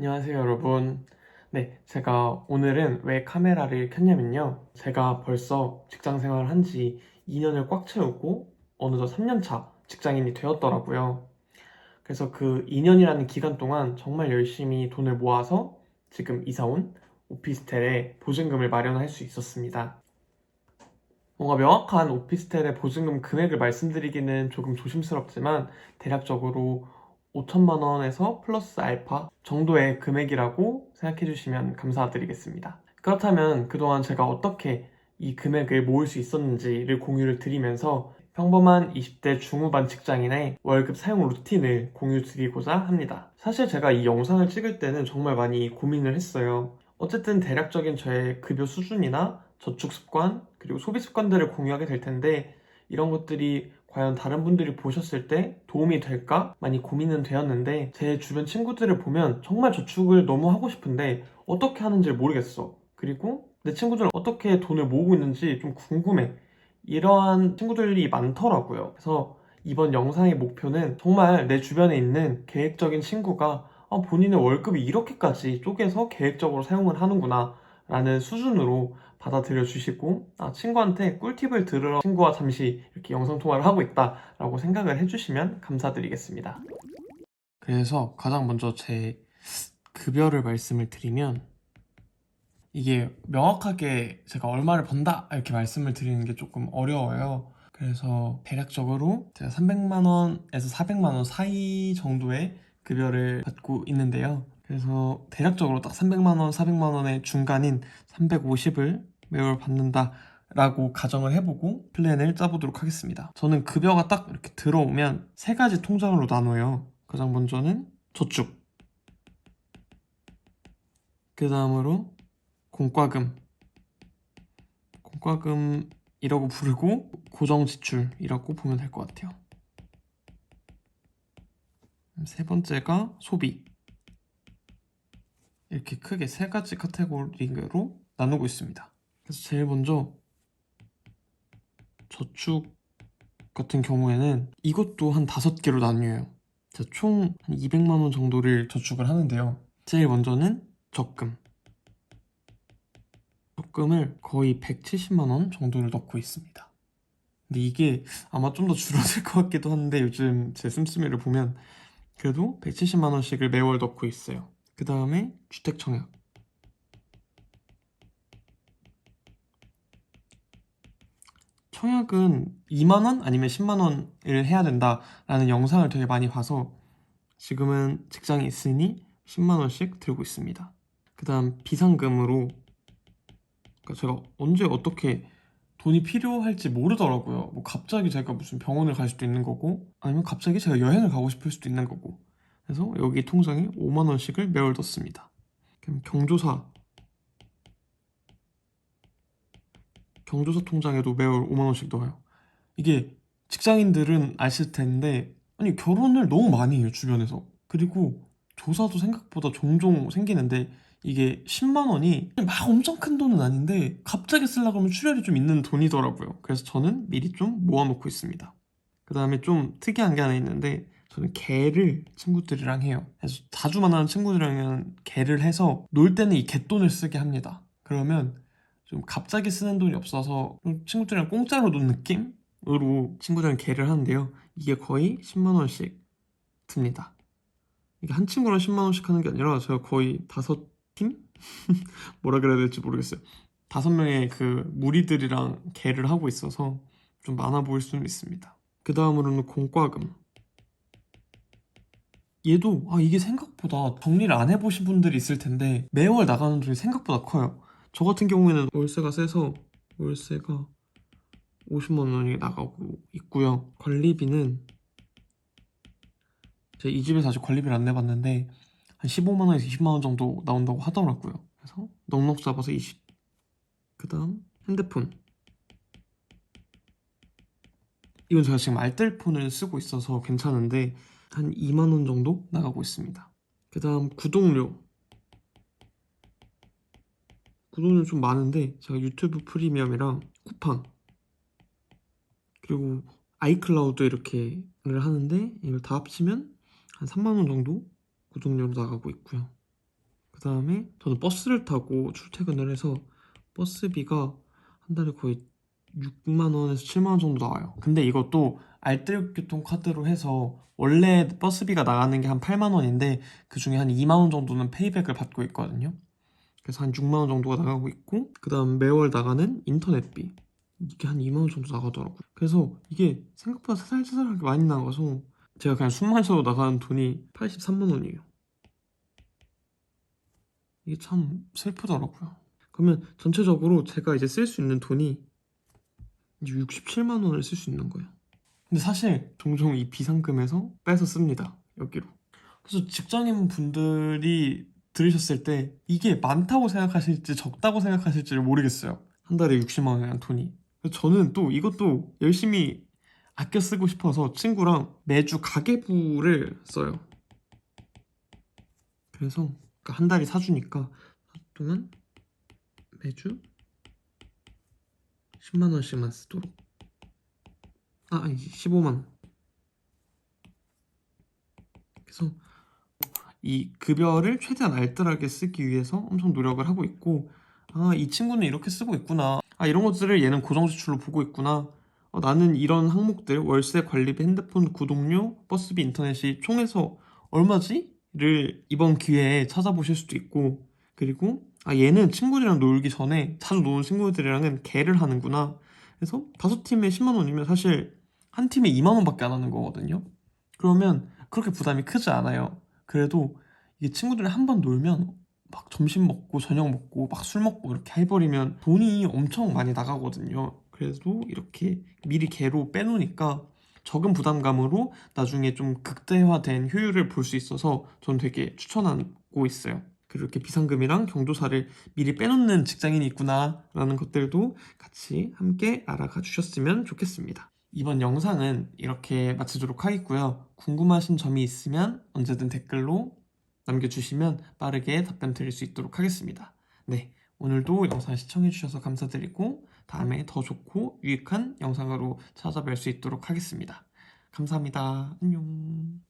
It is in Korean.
안녕하세요, 여러분. 네, 제가 오늘은 왜 카메라를 켰냐면요. 제가 벌써 직장 생활을 한지 2년을 꽉 채우고 어느덧 3년차 직장인이 되었더라고요. 그래서 그 2년이라는 기간 동안 정말 열심히 돈을 모아서 지금 이사 온 오피스텔에 보증금을 마련할 수 있었습니다. 뭔가 명확한 오피스텔의 보증금 금액을 말씀드리기는 조금 조심스럽지만 대략적으로 5천만 원에서 플러스 알파 정도의 금액이라고 생각해 주시면 감사드리겠습니다. 그렇다면 그동안 제가 어떻게 이 금액을 모을 수 있었는지를 공유를 드리면서 평범한 20대 중후반 직장인의 월급 사용 루틴을 공유 드리고자 합니다. 사실 제가 이 영상을 찍을 때는 정말 많이 고민을 했어요. 어쨌든 대략적인 저의 급여 수준이나 저축 습관, 그리고 소비 습관들을 공유하게 될 텐데 이런 것들이 과연 다른 분들이 보셨을 때 도움이 될까 많이 고민은 되었는데 제 주변 친구들을 보면 정말 저축을 너무 하고 싶은데 어떻게 하는지 모르겠어. 그리고 내 친구들은 어떻게 돈을 모으고 있는지 좀 궁금해. 이러한 친구들이 많더라고요. 그래서 이번 영상의 목표는 정말 내 주변에 있는 계획적인 친구가 아, 본인의 월급이 이렇게까지 쪼개서 계획적으로 사용을 하는구나 라는 수준으로 받아들여 주시고 아, 친구한테 꿀팁을 들으러 친구와 잠시 이렇게 영상 통화를 하고 있다 라고 생각을 해주시면 감사드리겠습니다. 그래서 가장 먼저 제 급여를 말씀을 드리면 이게 명확하게 제가 얼마를 번다 이렇게 말씀을 드리는 게 조금 어려워요. 그래서 대략적으로 제가 300만 원에서 400만 원 사이 정도의 급여를 받고 있는데요. 그래서 대략적으로 딱 300만 원, 400만 원의 중간인 350을 매월 받는다 라고 가정을 해보고 플랜을 짜보도록 하겠습니다. 저는 급여가 딱 이렇게 들어오면 세 가지 통장으로 나눠요. 가장 먼저는 저축. 그 다음으로 공과금. 공과금이라고 부르고 고정 지출이라고 보면 될 것 같아요. 세 번째가 소비. 이렇게 크게 세 가지 카테고리로 나누고 있습니다. 그래서 제일 먼저 저축 같은 경우에는 이것도 한 다섯 개로 나뉘어요. 총 한 200만 원 정도를 저축을 하는데요. 제일 먼저는 적금. 적금을 거의 170만 원 정도를 넣고 있습니다. 근데 이게 아마 좀 더 줄어들 것 같기도 한데 요즘 제 씀씀이를 보면 그래도 170만 원씩을 매월 넣고 있어요. 그 다음에 주택 청약. 청약은 2만 원 아니면 10만 원을 해야 된다라는 영상을 되게 많이 봐서 지금은 직장이 있으니 10만 원씩 들고 있습니다. 그 다음 비상금으로 그러니까 제가 언제 어떻게 돈이 필요할지 모르더라고요. 뭐 갑자기 제가 무슨 병원을 갈 수도 있는 거고 아니면 갑자기 제가 여행을 가고 싶을 수도 있는 거고 그래서 여기 통장에 5만 원씩을 매월 넣습니다. 그럼 경조사 경조사 통장에도 매월 5만 원씩 넣어요. 이게 직장인들은 아실 텐데 아니 결혼을 너무 많이 해요 주변에서 그리고 조사도 생각보다 종종 생기는데 이게 10만 원이 막 엄청 큰 돈은 아닌데 갑자기 쓰려고 하면 출혈이 좀 있는 돈이더라고요. 그래서 저는 미리 좀 모아놓고 있습니다. 그 다음에 좀 특이한 게 하나 있는데 저는 개를 친구들이랑 해요. 그래서 자주 만나는 친구들이랑은 개를 해서 놀 때는 이 개돈을 쓰게 합니다. 그러면 좀 갑자기 쓰는 돈이 없어서 좀 친구들이랑 공짜로 논 느낌으로 친구들이랑 개를 하는데요. 이게 거의 10만 원씩 듭니다. 이게 한 친구랑 10만 원씩 하는 게 아니라 제가 거의 다섯 팀? 뭐라 그래야 될지 모르겠어요. 다섯 명의 그 무리들이랑 개를 하고 있어서 좀 많아 보일 수는 있습니다. 그 다음으로는 공과금. 얘도 아 이게 생각보다 정리를 안 해보신 분들이 있을 텐데 매월 나가는 돈이 생각보다 커요. 저 같은 경우에는 월세가 세서 월세가 50만 원이 나가고 있고요. 관리비는 제가 이 집에서 아직 관리비를 안 내봤는데 한 15만 원에서 20만 원 정도 나온다고 하더라고요. 그래서 넉넉 잡아서 20. 그 다음 핸드폰. 이건 제가 지금 알뜰폰을 쓰고 있어서 괜찮은데 한 2만 원 정도 나가고 있습니다. 그 다음 구독료. 구독료 좀 많은데 제가 유튜브 프리미엄이랑 쿠팡 그리고 아이클라우드 이렇게를 하는데 이걸 다 합치면 한 3만 원 정도 구독료로 나가고 있고요. 그 다음에 저는 버스를 타고 출퇴근을 해서 버스비가 한 달에 거의 6만 원에서 7만 원 정도 나와요. 근데 이것도 알뜰교통 카드로 해서 원래 버스비가 나가는 게 한 8만 원인데 그 중에 한 2만 원 정도는 페이백을 받고 있거든요. 그래서 한 6만 원 정도가 나가고 있고 그다음 매월 나가는 인터넷비 이게 한 2만 원 정도 나가더라고요. 그래서 이게 생각보다 살살살하게 많이 나가서 제가 그냥 숨만 쉬어도 나가는 돈이 83만 원이에요. 이게 참 슬프더라고요. 그러면 전체적으로 제가 이제 쓸 수 있는 돈이 이제 67만 원을 쓸 수 있는 거예요. 근데 사실 종종 이 비상금에서 빼서 씁니다. 여기로. 그래서 직장인 분들이 들으셨을 때 이게 많다고 생각하실지 적다고 생각하실지를 모르겠어요. 한 달에 60만 원이라는 돈이. 저는 또 이것도 열심히 아껴 쓰고 싶어서 친구랑 매주 가계부를 써요. 그래서 그한 달이 사주니까 동안 매주 10만 원씩만 쓰도록. 아, 아니 15만 원. 그래서 이 급여를 최대한 알뜰하게 쓰기 위해서 엄청 노력을 하고 있고 아, 이 친구는 이렇게 쓰고 있구나. 아, 이런 것들을 얘는 고정 지출로 보고 있구나. 어, 나는 이런 항목들 월세 관리비, 핸드폰 구독료, 버스비, 인터넷이 총해서 얼마지? 를 이번 기회에 찾아보실 수도 있고 그리고 아 얘는 친구들이랑 놀기 전에 자주 노는 친구들이랑은 개를 하는구나 그래서 다섯 팀에 10만 원이면 사실 한 팀에 2만 원밖에 안 하는 거거든요 그러면 그렇게 부담이 크지 않아요 그래도 이게 친구들이랑 한번 놀면 막 점심 먹고 저녁 먹고 막 술 먹고 이렇게 해버리면 돈이 엄청 많이 나가거든요 그래도 이렇게 미리 개로 빼놓으니까 적은 부담감으로 나중에 좀 극대화된 효율을 볼 수 있어서 저는 되게 추천하고 있어요. 그리고 이렇게 비상금이랑 경조사를 미리 빼놓는 직장인이 있구나라는 것들도 같이 함께 알아가 주셨으면 좋겠습니다. 이번 영상은 이렇게 마치도록 하겠고요. 궁금하신 점이 있으면 언제든 댓글로 남겨주시면 빠르게 답변 드릴 수 있도록 하겠습니다. 네, 오늘도 영상 시청해주셔서 감사드리고 다음에 더 좋고 유익한 영상으로 찾아뵐 수 있도록 하겠습니다. 감사합니다. 안녕.